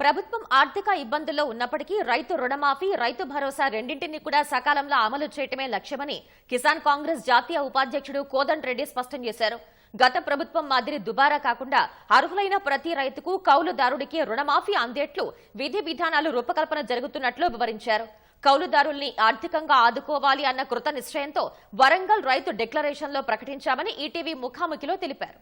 ప్రభుత్వం ఆర్థిక ఇబ్బందుల్లో ఉన్నప్పటికీ రైతు రుణమాఫీ రైతు భరోసా రెండింటిని కూడా సకాలంలో అమలు చేయటమే లక్ష్యమని కిసాన్ కాంగ్రెస్ జాతీయ ఉపాధ్యక్షుడు కోదండ్ రెడ్డి స్పష్టం చేశారు. గత ప్రభుత్వం మాదిరి దుబారా కాకుండా అర్హులైన ప్రతి రైతుకు కౌలుదారుడికి రుణమాఫీ అందేట్లు విధి విధానాలు రూపకల్పన జరుగుతున్నట్లు వివరించారు. కౌలుదారుల్ని ఆర్థికంగా ఆదుకోవాలి అన్న కృత నిశ్చయంతో వరంగల్ రైతు డిక్లరేషన్లో ప్రకటించామని ఈటీవీ ముఖాముఖిలో తెలిపారు.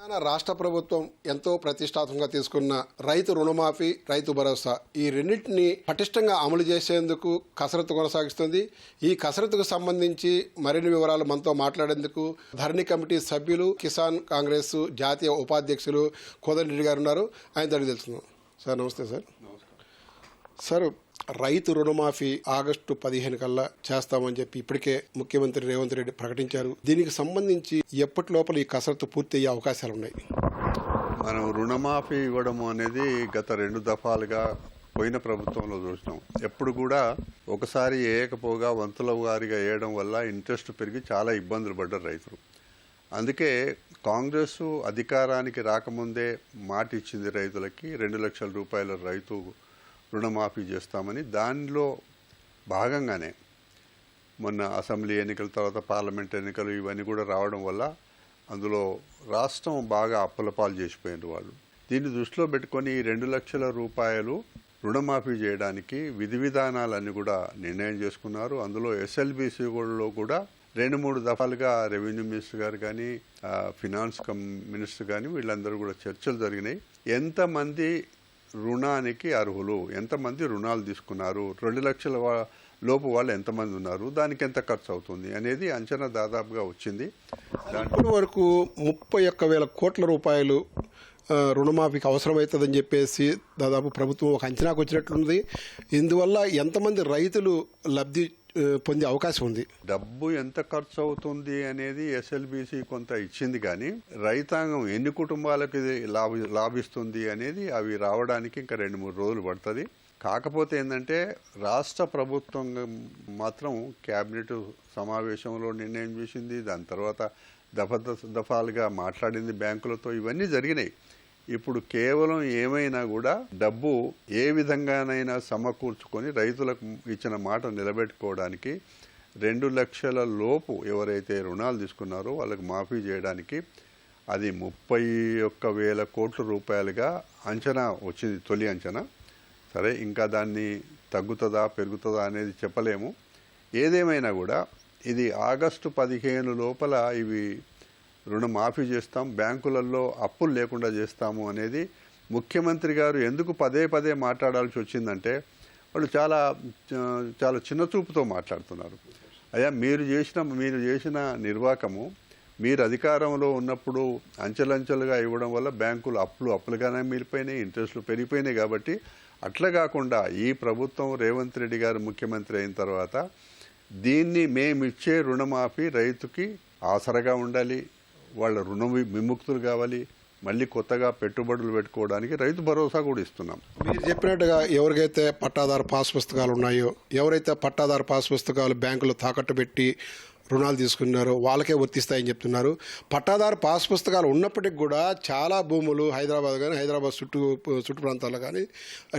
తెలంగాణ రాష్ట్ర ప్రభుత్వం ఎంతో ప్రతిష్టాత్మకంగా తీసుకున్న రైతు రుణమాఫీ రైతు భరోసా ఈ రెండింటిని పటిష్టంగా అమలు చేసేందుకు కసరత్తు కొనసాగిస్తుంది. ఈ కసరత్తుకు సంబంధించి మరిన్ని వివరాలు మనతో మాట్లాడేందుకు ధరణి కమిటీ సభ్యులు కిసాన్ కాంగ్రెస్ జాతీయ ఉపాధ్యక్షులు కోదండరెడ్డి గారు ఉన్నారు. ఆయన అడిగి తెలుసుకుందాం. సార్ నమస్తే సార్. సార్ రైతు రుణమాఫీ ఆగస్టు పదిహేను కల్లా చేస్తామని చెప్పి ఇప్పటికే ముఖ్యమంత్రి రేవంత్ రెడ్డి ప్రకటించారు. దీనికి సంబంధించి ఎప్పటి లోపల ఈ కసరత్తు పూర్తి అయ్యే అవకాశాలు ఉన్నాయి? మనం రుణమాఫీ ఇవ్వడం అనేది గత రెండు దఫాలుగా పోయిన ప్రభుత్వంలో చూసినాం. ఎప్పుడు కూడా ఒకసారి వేయకపోగా వంతుల వారిగా వేయడం వల్ల ఇంట్రెస్ట్ పెరిగి చాలా ఇబ్బందులు పడ్డారు రైతులు. అందుకే కాంగ్రెస్ అధికారానికి రాకముందే మాట ఇచ్చింది రైతులకి రెండు లక్షల రూపాయల రైతు రుణమాఫీ చేస్తామని దానిలో భాగంగానే మొన్న అసెంబ్లీ ఎన్నికల తర్వాత పార్లమెంట్ ఎన్నికలు ఇవన్నీ కూడా రావడం వల్ల అందులో రాష్ట్రం బాగా అప్పులపాలు చేసిపోయినారు వాళ్ళు. దీన్ని దృష్టిలో పెట్టుకొని ఈ రెండు లక్షల రూపాయలు రుణమాఫీ చేయడానికి విధి విధానాలన్నీ కూడా నిర్ణయం చేసుకున్నారు. అందులో ఎస్ఎల్బిసిలో కూడా రెండు మూడు దఫాలుగా రెవెన్యూ మినిస్టర్ గారు కానీ ఫినాన్స్ మినిస్టర్ కానీ వీళ్ళందరూ కూడా చర్చలు జరిగినాయి. ఎంతమంది రుణానికి అర్హులు? ఎంతమంది రుణాలు తీసుకున్నారు? రెండు లక్షల లోపు వాళ్ళు ఎంతమంది ఉన్నారు? దానికి ఎంత ఖర్చు అవుతుంది? అనేది అంచనా దాదాపుగా వచ్చింది. దాంట్లో ఇప్పటి వరకు ముప్పై ఒక్క వేల కోట్ల రూపాయలు రుణమాఫీకి అవసరమవుతుందని చెప్పేసి దాదాపు ప్రభుత్వం ఒక అంచనాకు వచ్చినట్లుంది. ఇందువల్ల ఎంతమంది రైతులు లబ్ధి పొందే అవకాశం ఉంది. డబ్బు ఎంత ఖర్చు అవుతుంది అనేది ఎస్ఎల్బిసి కొంత ఇచ్చింది కానీ రైతాంగం ఎన్ని కుటుంబాలకు ఇది లాభ లాభిస్తుంది అనేది అవి రావడానికి ఇంకా రెండు మూడు రోజులు పడుతుంది. కాకపోతే ఏంటంటే రాష్ట్ర ప్రభుత్వం మాత్రం క్యాబినెట్ సమావేశంలో నిర్ణయం చేసింది. దాని తర్వాత దఫ దఫ- దఫాలుగా మాట్లాడింది బ్యాంకులతో. ఇవన్నీ జరిగినాయి. ఇప్పుడు కేవలం ఏమైనా కూడా డబ్బు ఏ విధంగానైనా సమకూర్చుకొని రైతులకు ఇచ్చిన మాట నిలబెట్టుకోవడానికి రెండు లక్షల లోపు ఎవరైతే రుణాలు తీసుకున్నారో వాళ్ళకి మాఫీ చేయడానికి అది ముప్పై ఒక్క వేల కోట్ల రూపాయలుగా అంచనా వచ్చింది తొలి అంచనా. సరే ఇంకా దాన్ని తగ్గుతుందా పెరుగుతుందా అనేది చెప్పలేము. ఏదేమైనా కూడా ఇది ఆగస్టు పదిహేను లోపల ఇవి రుణమాఫీ చేస్తాం బ్యాంకులలో అప్పులు లేకుండా చేస్తాము అనేది ముఖ్యమంత్రి గారు ఎందుకు పదే పదే మాట్లాడాల్సి వచ్చిందంటే వాళ్ళు చాలా చాలా చిన్న చూపుతో మాట్లాడుతున్నారు. అయ్యా మీరు చేసిన మీరు చేసిన నిర్వాకము మీరు అధికారంలో ఉన్నప్పుడు అంచెలంచెలుగా ఇవ్వడం వల్ల బ్యాంకులు అప్పులు అప్పులుగానే మిగిలిపోయినాయి ఇంట్రెస్ట్లు పెరిగిపోయినాయి కాబట్టి అట్లా కాకుండా ఈ ప్రభుత్వం రేవంత్ రెడ్డి గారు ముఖ్యమంత్రి అయిన తర్వాత దీన్ని మేమిచ్చే రుణమాఫీ రైతుకి ఆసరగా ఉండాలి వాళ్ళ రుణ విముక్తులు కావాలి మళ్ళీ కొత్తగా పెట్టుబడులు పెట్టుకోవడానికి రైతు భరోసా కూడా ఇస్తున్నాం. మీరు చెప్పినట్టుగా ఎవరికైతే పట్టాదారు పాస్ పుస్తకాలు ఉన్నాయో ఎవరైతే పట్టాదారు పాస్ పుస్తకాలు బ్యాంకులో తాకట్టు పెట్టి రుణాలు తీసుకున్నారో వాళ్ళకే వర్తిస్తాయని చెప్తున్నారు. పట్టాదారు పాస్ పుస్తకాలు ఉన్నప్పటికి కూడా చాలా భూములు హైదరాబాద్ కానీ హైదరాబాద్ చుట్టూ చుట్టు ప్రాంతాల్లో కానీ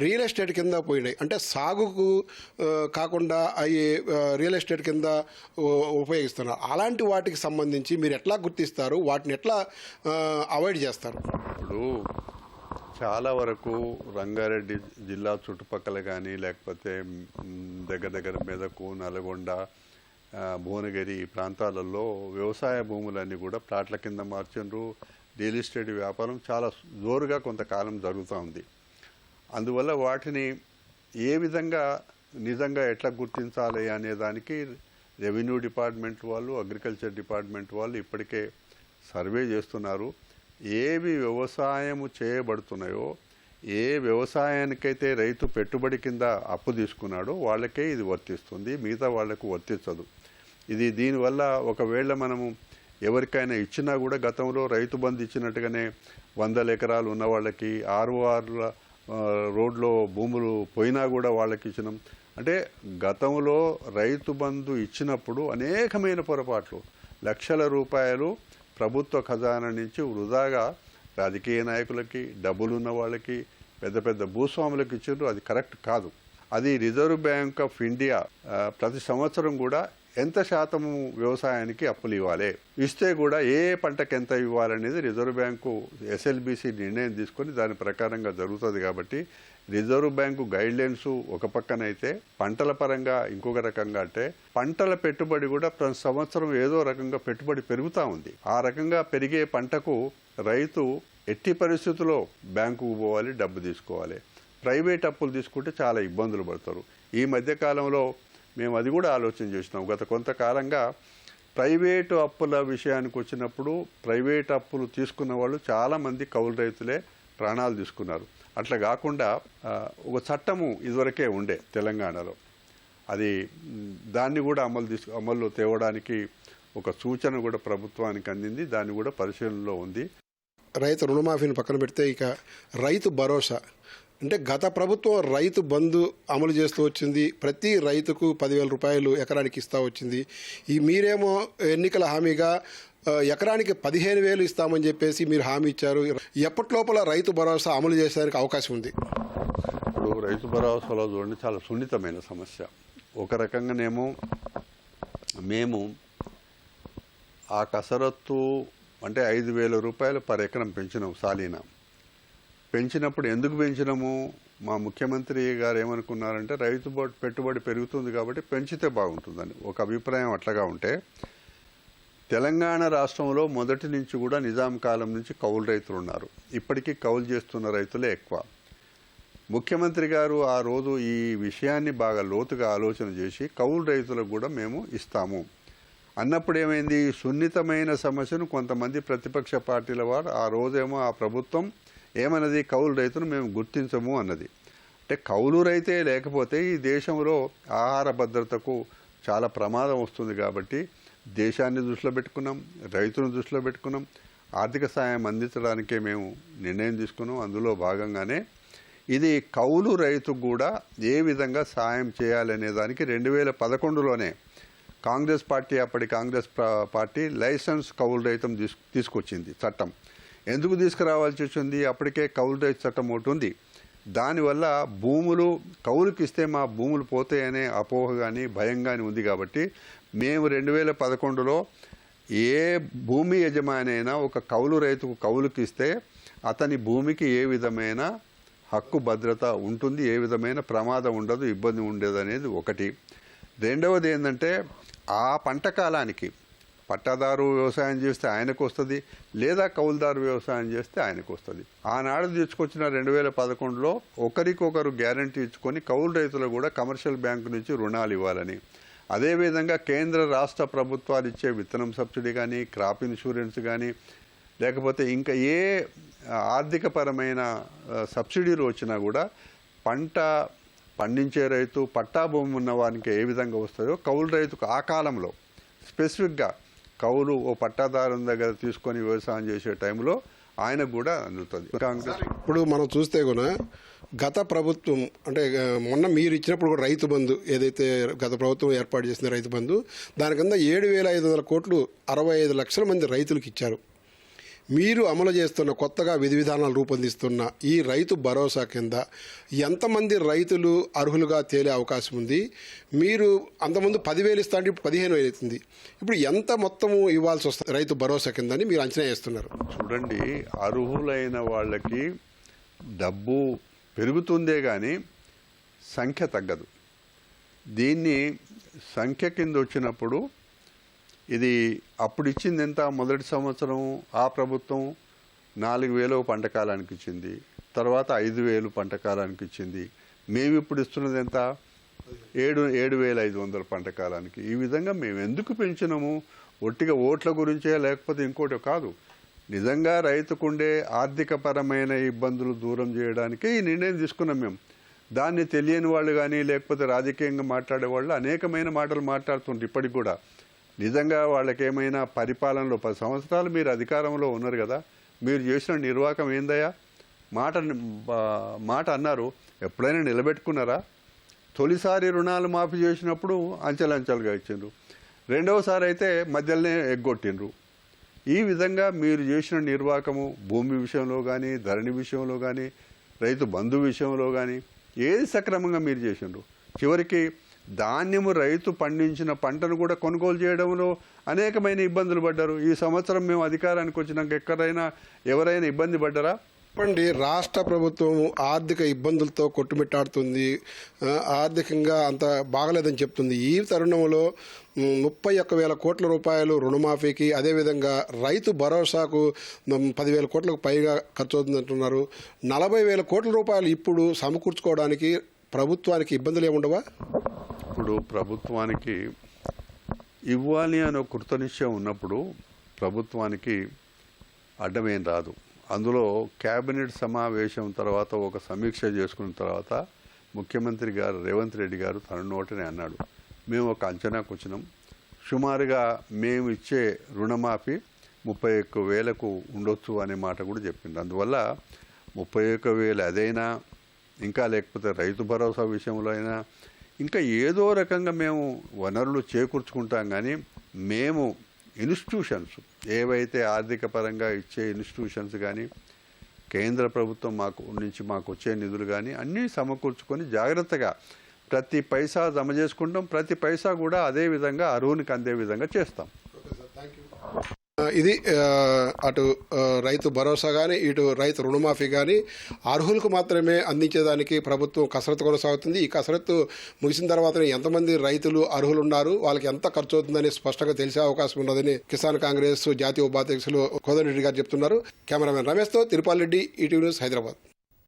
రియల్ ఎస్టేట్ కింద పోయినాయి. అంటే సాగుకు కాకుండా అవి రియల్ ఎస్టేట్ కింద ఉపయోగిస్తున్నారు. అలాంటి వాటికి సంబంధించి మీరు ఎట్లా గుర్తిస్తారు? వాటిని ఎట్లా అవాయిడ్ చేస్తారు? ఇప్పుడు చాలా వరకు రంగారెడ్డి జిల్లా చుట్టుపక్కల కానీ లేకపోతే దగ్గర దగ్గర మెదకు నల్గొండ భువనగిరి ప్రాంతాలలో వ్యవసాయ భూములన్నీ కూడా ప్లాట్ల కింద మార్చిండ్రు రియల్ ఎస్టేట్ వ్యాపారం చాలా జోరుగా కొంతకాలం జరుగుతూ ఉంది. అందువల్ల వాటిని ఏ విధంగా నిజంగా ఎట్లా గుర్తించాలి అనే దానికి రెవెన్యూ డిపార్ట్మెంట్ వాళ్ళు అగ్రికల్చర్ డిపార్ట్మెంట్ వాళ్ళు ఇప్పటికే సర్వే చేస్తున్నారు. ఏవి వ్యవసాయము చేయబడుతున్నాయో ఏ వ్యవసాయానికైతే రైతు పెట్టుబడి కింద అప్పు తీసుకున్నాడో వాళ్ళకే ఇది వర్తిస్తుంది. మిగతా వాళ్ళకు వర్తించదు. ఇది దీనివల్ల ఒకవేళ మనము ఎవరికైనా ఇచ్చినా కూడా గతంలో రైతు బంధు ఇచ్చినట్టుగానే వందల ఎకరాలు ఉన్న వాళ్ళకి ఆర్ఓఆర్ల రోడ్లో భూములు పోయినా కూడా వాళ్ళకి ఇచ్చినాం. అంటే గతంలో రైతు బంధు ఇచ్చినప్పుడు అనేకమైన పొరపాట్లు. లక్షల రూపాయలు ప్రభుత్వ ఖజానా నుంచి వృధాగా రాజకీయ నాయకులకి డబ్బులు ఉన్న వాళ్ళకి పెద్ద పెద్ద భూస్వాములకు ఇచ్చిండ్రు. అది కరెక్ట్ కాదు. అది రిజర్వ్ బ్యాంక్ ఆఫ్ ఇండియా ప్రతి సంవత్సరం కూడా ఎంత శాతము వ్యవసాయానికి అప్పులు ఇవ్వాలి? ఇస్తే కూడా ఏ పంటకు ఎంత ఇవ్వాలనేది రిజర్వ్ బ్యాంకు ఎస్ఎల్బిసి నిర్ణయం తీసుకొని దాని ప్రకారంగా జరుగుతుంది కాబట్టి రిజర్వ్ బ్యాంకు గైడ్ లైన్స్ ఒక పక్కనైతే అయితే పంటల పరంగా ఇంకొక రకంగా అంటే పంటల పెట్టుబడి కూడా ప్రతి సంవత్సరం ఏదో రకంగా పెట్టుబడి పెరుగుతూ ఉంది. ఆ రకంగా పెరిగే పంటకు రైతు ఎట్టి పరిస్థితుల్లో బ్యాంకుకు పోవాలి డబ్బు తీసుకోవాలి. ప్రైవేట్ అప్పులు తీసుకుంటే చాలా ఇబ్బందులు పడతారు. ఈ మధ్య కాలంలో మేము అది కూడా ఆలోచన చేసినాం. గత కొంతకాలంగా ప్రైవేటు అప్పుల విషయానికి వచ్చినప్పుడు ప్రైవేట్ అప్పులు తీసుకున్న వాళ్ళు చాలామంది కౌలు రైతులే ప్రాణాలు తీసుకున్నారు. అట్లా కాకుండా ఒక చట్టము ఇదివరకే ఉండే తెలంగాణలో. అది దాన్ని కూడా అమలు తీసుకు అమల్లో తేవడానికి ఒక సూచన కూడా ప్రభుత్వానికి అందింది దాన్ని కూడా పరిశీలనలో ఉంది. రైతు రుణమాఫీని పక్కన పెడితే ఇక రైతు భరోసా అంటే గత ప్రభుత్వం రైతు బంధు అమలు చేస్తూ వచ్చింది. ప్రతి రైతుకు పదివేల రూపాయలు ఎకరానికి ఇస్తా వచ్చింది. ఈ మీరేమో ఎన్నికల హామీగా ఎకరానికి పదిహేను వేలు ఇస్తామని చెప్పేసి మీరు హామీ ఇచ్చారు. ఎప్పటి లోపల రైతు భరోసా అమలు చేసేదానికి అవకాశం ఉంది? ఇప్పుడు రైతు భరోసాలో చూడండి చాలా సున్నితమైన సమస్య. ఒక రకంగానేమో మేము ఆ కసరత్తు అంటే ఐదు వేల రూపాయలు పర్ ఎకరం పెంచినాం సాలీనా. పెంచినప్పుడు ఎందుకు పెంచినాము? మా ముఖ్యమంత్రి గారు ఏమనుకున్నారంటే రైతు పెట్టుబడి పెరుగుతుంది కాబట్టి పెంచితే బాగుంటుందని. ఒక అభిప్రాయం అట్లాగా ఉంటే తెలంగాణ రాష్ట్రంలో మొదటి నుంచి కూడా నిజాం కాలం నుంచి కౌలు రైతులు ఉన్నారు. ఇప్పటికీ కౌలు చేస్తున్న రైతులే ఎక్కువ. ముఖ్యమంత్రి గారు ఆ రోజు ఈ విషయాన్ని బాగా లోతుగా ఆలోచన చేసి కౌలు రైతులకు కూడా మేము ఇస్తాము. అన్నప్పుడు ఏమైంది? సున్నితమైన సమస్యను కొంతమంది ప్రతిపక్ష పార్టీల వారు ఆ రోజేమో ఆ ప్రభుత్వం ఏమన్నది? కౌలు రైతును మేము గుర్తించము అన్నది. అంటే కౌలు రైతే లేకపోతే ఈ దేశంలో ఆహార భద్రతకు చాలా ప్రమాదం వస్తుంది కాబట్టి దేశాన్ని దృష్టిలో పెట్టుకున్నాం రైతును దృష్టిలో పెట్టుకున్నాం ఆర్థిక సాయం అందించడానికే మేము నిర్ణయం తీసుకున్నాం. అందులో భాగంగానే ఇది కౌలు రైతుకు కూడా ఏ విధంగా సాయం చేయాలనే దానికి రెండు వేల పదకొండులోనే కాంగ్రెస్ పార్టీ అప్పటి కాంగ్రెస్ పార్టీ లైసెన్స్ కౌలు రైతం తీసుకొచ్చింది చట్టం. ఎందుకు తీసుకురావాల్సి వచ్చింది? అప్పటికే కౌలు రైతు చట్టం ఒకటి ఉంది. దానివల్ల భూములు కౌలుకి ఇస్తే మా భూములు పోతాయనే అపోహ కానీ భయం కానీ ఉంది కాబట్టి మేము రెండు వేల పదకొండులో ఏ భూమి యజమాని అయినా ఒక కౌలు రైతుకు కౌలుకి ఇస్తే అతని భూమికి ఏ విధమైన హక్కు భద్రత ఉంటుంది ఏ విధమైన ప్రమాదం ఉండదు ఇబ్బంది ఉండదు అనేది ఒకటి. రెండవది ఏంటంటే ఆ పంట కాలానికి పట్టాదారు వ్యవసాయం చేస్తే ఆయనకు వస్తుంది లేదా కౌలుదారు వ్యవసాయం చేస్తే ఆయనకు వస్తుంది. ఆనాడు తీసుకొచ్చిన రెండు వేల పదకొండులో ఒకరికొకరు గ్యారంటీ ఇచ్చుకొని కౌలు రైతులకు కూడా కమర్షియల్ బ్యాంకు నుంచి రుణాలు ఇవ్వాలని. అదేవిధంగా కేంద్ర రాష్ట్ర ప్రభుత్వాలు ఇచ్చే విత్తనం సబ్సిడీ కానీ క్రాప్ ఇన్సూరెన్స్ కానీ లేకపోతే ఇంకా ఏ ఆర్థికపరమైన సబ్సిడీలు వచ్చినా కూడా పంట పండించే రైతు పట్టా భూమి ఉన్న వారికి ఏ విధంగా వస్తుందో కౌలు రైతుకు ఆ కాలంలో స్పెసిఫిక్గా కౌలు ఓ పట్టాదారుని దగ్గర తీసుకొని వ్యవసాయం చేసే టైంలో ఆయనకు కూడా అందుతుంది. కాంగ్రెస్ ఇప్పుడు మనం చూస్తే కూడా గత ప్రభుత్వం అంటే మొన్న మీరు ఇచ్చినప్పుడు కూడా రైతు బంధు ఏదైతే గత ప్రభుత్వం ఏర్పాటు చేసిన రైతు బంధు దాని కింద ఏడు వేల ఐదు వందల కోట్లు అరవై ఐదు లక్షల మంది రైతులకు ఇచ్చారు. మీరు అమలు చేస్తున్న కొత్తగా విధి విధానాలు రూపొందిస్తున్న ఈ రైతు భరోసా కింద ఎంతమంది రైతులు అర్హులుగా తేలే అవకాశం ఉంది? మీరు అంతకుముందు పదివేలు ఇస్తా అంటే ఇప్పుడు పదిహేను వేలు అవుతుంది. ఇప్పుడు ఎంత మొత్తము ఇవ్వాల్సి వస్తుంది రైతు భరోసా కింద అని మీరు అంచనా వేస్తున్నారు? చూడండి అర్హులైన వాళ్ళకి డబ్బు పెరుగుతుందే కానీ సంఖ్య తగ్గదు. దీన్ని సంఖ్య కింద వచ్చినప్పుడు ఇది అప్పుడు ఇచ్చింది ఎంత? మొదటి సంవత్సరం ఆ ప్రభుత్వం నాలుగు వేలు పంట కాలానికి ఇచ్చింది. తర్వాత ఐదు వేలు పంట కాలానికి ఇచ్చింది. మేము ఇప్పుడు ఇస్తున్నది ఎంత? ఏడు ఏడు వేల ఐదు వందల పంట కాలానికి. ఈ విధంగా మేము ఎందుకు పెంచినాము? ఒట్టిగా ఓట్ల గురించే లేకపోతే ఇంకోటి కాదు. నిజంగా రైతుకుండే ఆర్థికపరమైన ఇబ్బందులు దూరం చేయడానికే ఈ నిర్ణయం తీసుకున్నాం మేము. దాన్ని తెలియని వాళ్ళు కానీ లేకపోతే రాజకీయంగా మాట్లాడే వాళ్ళు అనేకమైన మాటలు మాట్లాడుతుంటారు ఇప్పటికి కూడా. నిజంగా వాళ్ళకేమైనా పరిపాలనలో పది సంవత్సరాలు మీరు అధికారంలో ఉన్నారు కదా మీరు చేసిన నిర్వాహకం ఏందయ్యా? మాట మాట అన్నారు ఎప్పుడైనా నిలబెట్టుకున్నారా? తొలిసారి రుణాలు మాఫీ చేసినప్పుడు అంచెలంచెలుగా ఇచ్చిండ్రు. రెండవసారి అయితే మధ్యలోనే ఎగ్గొట్టిండ్రు. ఈ విధంగా మీరు చేసిన నిర్వాహకము భూమి విషయంలో కానీ ధరణి విషయంలో కానీ రైతు బంధు విషయంలో కానీ ఏది సక్రమంగా మీరు చేసిండ్రు? చివరికి ధాన్యము రైతు పండించిన పంటను కూడా కొనుగోలు చేయడంలో అనేకమైన ఇబ్బందులు పడ్డారు. ఈ సంవత్సరం మేము అధికారానికి వచ్చినాక ఎక్కడైనా ఎవరైనా ఇబ్బంది పడ్డారా? చెప్పండి రాష్ట్ర ప్రభుత్వం ఆర్థిక ఇబ్బందులతో కొట్టుమిట్టాడుతుంది. ఆర్థికంగా అంత బాగలేదని చెప్తుంది. ఈ తరుణంలో ముప్పై ఒక్క వేల కోట్ల రూపాయలు రుణమాఫీకి అదేవిధంగా రైతు భరోసాకు పదివేల కోట్లకు పైగా ఖర్చు అవుతుందంటున్నారు నలభై వేల కోట్ల రూపాయలు ఇప్పుడు సమకూర్చుకోవడానికి ప్రభుత్వానికి ఇబ్బందులు ఏముండవా ఇప్పుడు ప్రభుత్వానికి ఇవ్వాలి అనే కృతనిశ్చయం ఉన్నప్పుడు ప్రభుత్వానికి అడ్డమేం రాదు. అందులో కేబినెట్ సమావేశం తర్వాత ఒక సమీక్ష చేసుకున్న తర్వాత ముఖ్యమంత్రి గారు రేవంత్ రెడ్డి గారు తన నోటనే అన్నాడు. మేము ఒక అంచనాకు వచ్చినాం సుమారుగా మేము ఇచ్చే రుణమాఫీ ముప్పై ఒక్క వేలకు ఉండొచ్చు అనే మాట కూడా చెప్పింది. అందువల్ల ముప్పై ఒక్క వేలు అదైనా ఇంకా లేకపోతే రైతు భరోసా విషయంలో అయినా ఇంకా ఏదో రకంగా మేము వనరులు చేకూర్చుకుంటాం కానీ మేము ఇన్స్టిట్యూషన్స్ ఏవైతే ఆర్థిక పరంగా ఇచ్చే ఇన్స్టిట్యూషన్స్ కానీ కేంద్ర ప్రభుత్వం మాకు నుంచి మాకు వచ్చే నిధులు కానీ అన్నీ సమకూర్చుకొని జాగ్రత్తగా ప్రతి పైసా జమ చేసుకుంటాం. ప్రతి పైసా కూడా అదే విధంగా అరువునికి అందే విధంగా చేస్తాం. ఇది అటు రైతు భరోసా కానీ ఇటు రైతు రుణమాఫీ కానీ అర్హులకు మాత్రమే అందించేదానికి ప్రభుత్వం కసరత్తు కొనసాగుతుంది. ఈ కసరత్తు ముగిసిన తర్వాత ఎంతమంది రైతులు అర్హులు ఉన్నారు వాళ్ళకి ఎంత ఖర్చు అవుతుందని స్పష్టంగా తెలిసే అవకాశం ఉన్నదని కిసాన్ కాంగ్రెస్ జాతీయ ఉపాధ్యక్షులు కోదండరెడ్డి గారు చెప్తున్నారు. కెమెరామెన్ రమేష్తో తిరుపాల్ రెడ్డి ఈటీవీ న్యూస్ హైదరాబాద్.